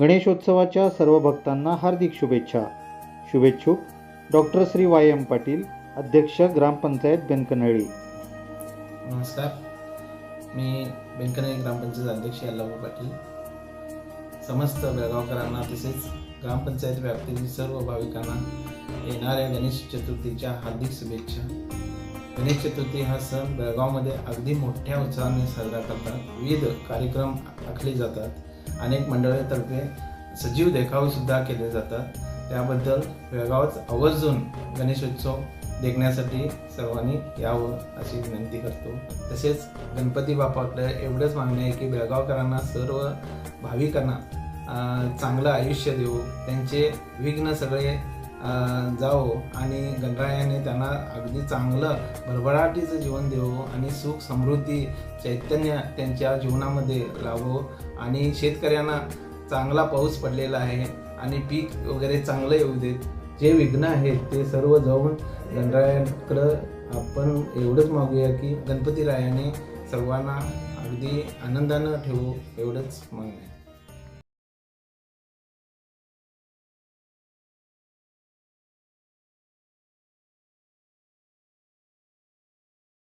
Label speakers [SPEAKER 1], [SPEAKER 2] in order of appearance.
[SPEAKER 1] गणेशोत्सवाच्या सर्व भक्तांना हार्दिक शुभेच्छा. शुभेच्छुक doctor Shri Y M Patil अध्यक्ष ग्रामपंचायत बेनकनळी.
[SPEAKER 2] नमस्कार. मी बेनकनळी ग्रामपंचायत अध्यक्ष यल्लाभाऊ पाटील. समस्त बेळगावकरांना तसेच ग्रामपंचायत व्याप्तीतील सर्व भाविकांना येणाऱ्या गणेश चतुर्थीच्या हार्दिक शुभेच्छा. गणेश चतुर्थी हा सण बेळगावमध्ये अगदी मोठ्या उत्साहाने साजरा करतात. विविध कार्यक्रम आखले जातात. अनेक मंडळातर्फे सजीव देखावेसुद्धा केले जातात. त्याबद्दल बेळगावच आवर्जून गणेशोत्सव देखण्यासाठी सर्वांनी यावं अशी विनंती करतो. तसेच गणपती बापाकडे एवढंच मागणे आहे की बेळगावकरांना सर्व भाविकांना चांगलं आयुष्य देऊ त्यांचे विघ्न सगळे जावो आणि गणरायाने त्यांना अगदी चांगलं भरभराटीचं जीवन देवो आणि सुख समृद्धी चैतन्य त्यांच्या जीवनामध्ये लावो. आणि शेतकऱ्यांना चांगला पाऊस पडलेला आहे आणि पीक वगैरे चांगलं येऊ देत. जे विघ्न आहेत ते सर्व जाऊन गणरायाकडं आपण एवढंच मागूया की गणपती रायाने सर्वांना अगदी आनंदानं ठेवू एवढंच मागूया